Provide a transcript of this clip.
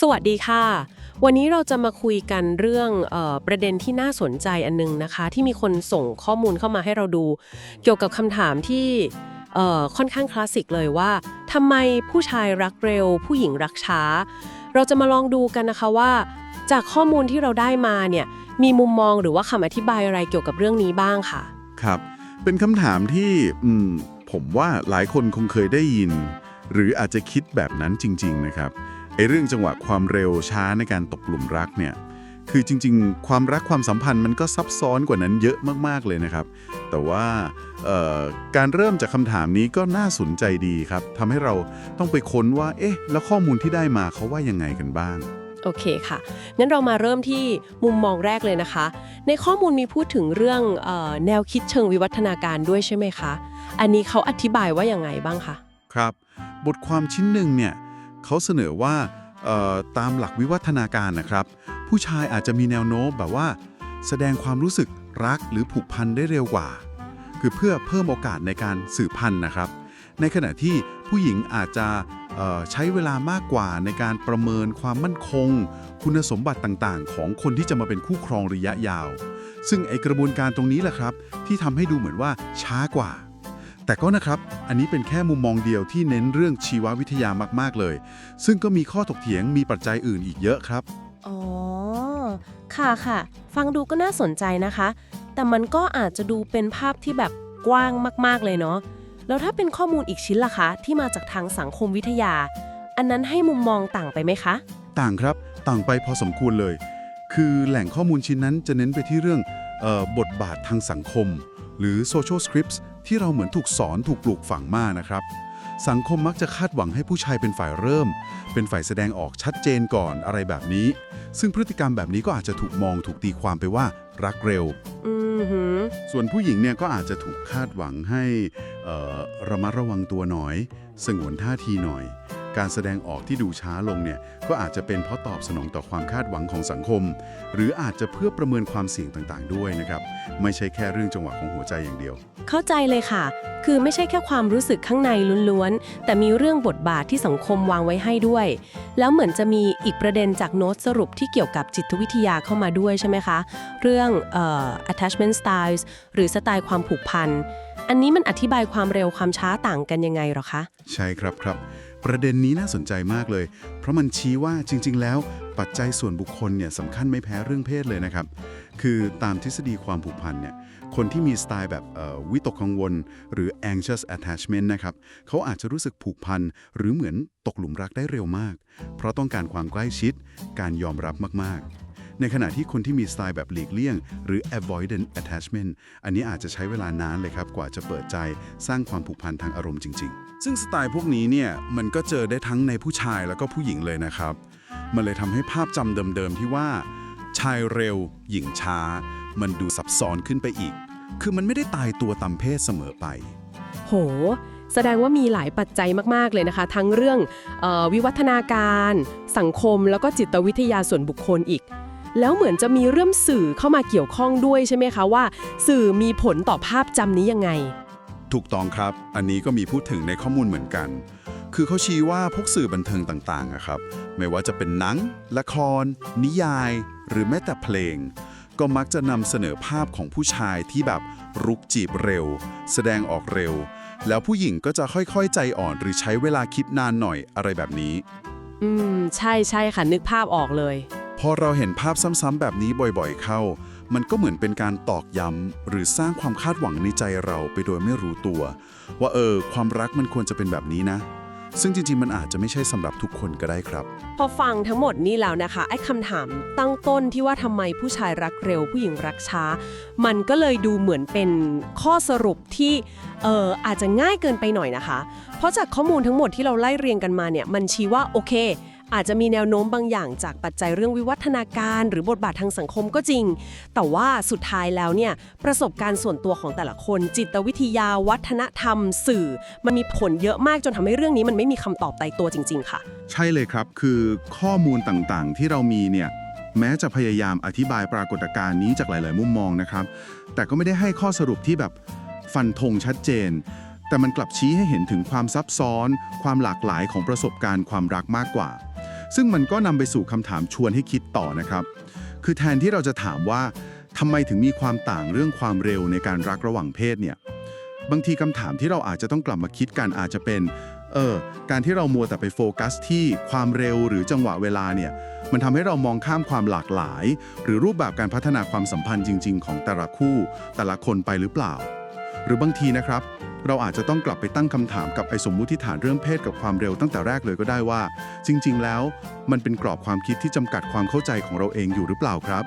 สวัสดีค่ะ วันนี้เราจะมาคุยกันเรื่องออประเด็นที่น่าสนใจอันนึงนะคะ ที่มีคนส่งข้อมูลเข้ามาให้เราดู เกี่ยวกับคำถามที่ค่อนข้างคลาสสิกเลยว่าทำไมผู้ชายรักเร็ว ผู้หญิงรักช้า เราจะมาลองดูกันนะคะว่า จากข้อมูลที่เราได้มาเนี่ยมีมุมมองหรือว่าคำอธิบายอะไรเกี่ยวกับเรื่องนี้บ้างค่ะ ครับ เป็นคำถามที่ผมว่าหลายคนคงเคยได้ยิน หรืออาจจะคิดแบบนั้นจริง ๆ นะครับ ไอ้เรื่องจังหวะความเร็วช้าในการตกหลุมรักเนี่ยคือจริงๆ ความรักความสัมพันธ์มันก็ซับซ้อนกว่านั้นเยอะมากๆเลยนะครับ แต่ว่าเอ่อการเริ่มจากคำถามนี้ก็น่าสนใจดีครับทำให้เราต้องไปค้นว่า เอ๊ะ แล้วข้อมูลที่ได้มาเขาว่ายังไงกันบ้าง โอเคค่ะ งั้นเรามาเริ่มที่มุมมองแรกเลยนะคะ ในข้อมูลมีพูดถึงเรื่องเออแนวคิดเชิงวิวัฒนาการด้วยใช่ไหมคะ อันนี้เขาอธิบายว่ายังไงบ้างคะ ครับ บทความชิ้นหนึ่งเนี่ย เขาเสนอว่าตามหลักวิวัฒนาการนะครับ ผู้ชายอาจจะมีแนวโน้มแบบว่า แสดงความรู้สึกรักหรือผูกพันได้เร็วกว่า คือเพื่อเพิ่มโอกาสในการสืบพันธุ์นะครับ ในขณะที่ผู้หญิงอาจจะใช้เวลามากกว่าในการประเมินความมั่นคง คุณสมบัติต่างๆ ของคนที่จะมาเป็นคู่ครองระยะยาว ซึ่งไอกระบวนการตรงนี้แหละครับ ที่ทำให้ดูเหมือนว่าช้ากว่า แต่ก็นะครับ อันนี้เป็นแค่มุมมองเดียวที่เน้นเรื่องชีววิทยามากๆเลย ซึ่งก็มีข้อถกเถียงมีปัจจัยอื่นอีกเยอะครับ อ๋อ ค่ะค่ะ ฟังดูก็น่าสนใจนะคะ แต่มันก็อาจจะดูเป็นภาพที่แบบกว้างมากๆเลยเนาะ แล้วถ้าเป็นข้อมูลอีกชิ้นล่ะคะ ที่มาจากทางสังคมวิทยา อันนั้นให้มุมมองต่างไปไหมคะ ต่างครับ ต่างไปพอสมควรเลย คือแหล่งข้อมูลชิ้นนั้นจะเน้นไปที่เรื่องเออบทบาททางสังคม หรือ social scripts ที่เราเหมือนถูกสอนถูกปลูกฝังมานะครับ สังคมมักจะคาดหวังให้ผู้ชายเป็นฝ่ายเริ่ม เป็นฝ่ายแสดงออกชัดเจนก่อนอะไรแบบนี้ ซึ่งพฤติกรรมแบบนี้ก็อาจจะถูกมองถูกตีความไปว่ารักเร็วอือหือส่วนผู้หญิงเนี่ยก็อาจจะถูกคาดหวังให้เอ่อระมัดระวังตัวหน่อย สงวนท่าทีหน่อย การแสดงออกที่ดูช้าลงเนี่ยก็อาจจะเป็นเพราะตอบสนองต่อความคาดหวังของสังคม หรืออาจจะเพื่อประเมินความเสี่ยงต่างๆ ด้วยนะครับไม่ใช่แค่เรื่องจังหวะของหัวใจอย่างเดียว เข้าใจเลยค่ะ คือไม่ใช่แค่ความรู้สึกข้างในล้วนๆ แต่มีเรื่องบทบาทที่สังคมวางไว้ให้ด้วย แล้วเหมือนจะมีอีกประเด็นจากโน้ตสรุปที่เกี่ยวกับจิตวิทยาเข้ามาด้วยใช่ไหมคะ เรื่องเอ่อ attachment styles หรือสไตล์ความผูกพัน อันนี้มันอธิบายความเร็วความช้าต่างกันยังไงหรอคะ ใช่ครับครับ ประเด็นนี้น่าสนใจมากเลย เพราะมันชี้ว่าจริง ๆ แล้ว ปัจจัยส่วนบุคคลเนี่ยสำคัญไม่แพ้เรื่องเพศเลยนะครับ คือตามทฤษฎีความผูกพันเนี่ย คนที่มีสไตล์แบบวิตกกังวล หรือ anxious attachment นะครับ เขาอาจจะรู้สึกผูกพัน หรือเหมือนตกหลุมรักได้เร็วมาก เพราะต้องการความใกล้ชิด การยอมรับมากๆ ในขณะที่คนที่มีสไตล์แบบหลีกเลี่ยง หรือ avoidant attachment อันนี้อาจจะใช้เวลานานเลยครับ กว่าจะเปิดใจสร้างความผูกพันทางอารมณ์จริง ๆ ซึ่งสไตล์พวกนี้เนี่ยมันก็เจอได้ทั้งในผู้ชายแล้วก็ผู้หญิงเลยนะครับ มันเลยทำให้ภาพจำเดิมๆที่ว่า ชายเร็ว หญิงช้า มันดูซับซ้อนขึ้นไปอีก คือมันไม่ได้ตายตัวตามเพศเสมอไป โห แสดงว่ามีหลายปัจจัยมาก ๆ เลยนะคะ ทั้งเรื่องเออวิวัฒนาการ สังคมแล้วก็จิตวิทยาส่วนบุคคลอีก แล้วเหมือนจะมีเรื่องสื่อเข้ามาเกี่ยวข้องด้วยใช่ไหมคะว่า สื่อมีผลต่อภาพจำนี้ยังไง ถูกต้องครับ อันนี้ก็มีพูดถึงในข้อมูลเหมือนกัน คือเขาชี้ว่าพวกสื่อบันเทิงต่างๆอะครับ ไม่ว่าจะเป็นหนัง ละคร นิยาย หรือแม้แต่เพลง ก็มักจะนำเสนอภาพของผู้ชายที่แบบรุกจีบเร็ว แสดงออกเร็ว แล้วผู้หญิงก็จะค่อยๆ ใจอ่อนหรือใช้เวลาคิดนานหน่อยอะไรแบบนี้ อืม ใช่ใช่ค่ะนึกภาพออกเลย พอเราเห็นภาพซ้ำๆแบบนี้บ่อยๆเข้า มันก็เหมือนเป็นการตอกย้ำหรือสร้างความคาดหวังในใจเราไปโดยไม่รู้ตัว ว่าเออ ความรักมันควรจะเป็นแบบนี้นะ ซึ่งจริงๆ มันอาจจะไม่ใช่สำหรับทุกคนก็ได้ครับ พอฟังทั้งหมดนี้แล้วนะคะไอ้คำถามตั้งต้นที่ว่าทำไมผู้ชายรักเร็วผู้หญิงรักช้า มันก็เลยดูเหมือนเป็นข้อสรุปที่เอออาจจะง่ายเกินไปหน่อยนะคะ เพราะจากข้อมูลทั้งหมดที่เราไล่เรียงกันมาเนี่ยมันชี้ว่าโอเค อาจจะมีแนวโน้มบางอย่างจากปัจจัยเรื่องวิวัฒนาการหรือบทบาททางสังคมก็จริง แต่ว่าสุดท้ายแล้วเนี่ยประสบการณ์ส่วนตัวของแต่ละคน จิตวิทยาวัฒนธรรม สื่อ มันมีผลเยอะมากจนทำให้เรื่องนี้มันไม่มีคำตอบตายตัวจริง ๆ ค่ะ ใช่เลยครับคือข้อมูลต่างๆ ที่เรามีเนี่ยแม้จะพยายามอธิบายปรากฏการณ์นี้จากหลาย ๆ มุมมองนะครับ แต่ก็ไม่ได้ให้ข้อสรุปที่แบบฟันธงชัดเจน แต่มันกลับชี้ให้เห็นถึงความซับซ้อน ความหลากหลายของประสบการณ์ความรักมากกว่า ซึ่งมันก็นำไปสู่คำถามชวนให้คิดต่อนะครับ คือแทนที่เราจะถามว่าทำไมถึงมีความต่างเรื่องความเร็วในการรักระหว่างเพศเนี่ย บางทีคำถามที่เราอาจจะต้องกลับมาคิดกันอาจจะเป็น เออ การที่เรามัวแต่ไปโฟกัสที่ความเร็วหรือจังหวะเวลาเนี่ย มันทำให้เรามองข้ามความหลากหลาย หรือรูปแบบการพัฒนาความสัมพันธ์จริง ๆ ของแต่ละคู่ แต่ละคนไปหรือเปล่า หรือบางทีนะครับ เราอาจจะต้องกลับไปตั้งคำถามกับไอ้สมมุติฐานเรื่องเพศกับความเร็วตั้งแต่แรกเลยก็ได้ว่า จริง ๆ แล้ว มันเป็นกรอบความคิดที่จำกัดความเข้าใจของเราเองอยู่หรือเปล่าครับ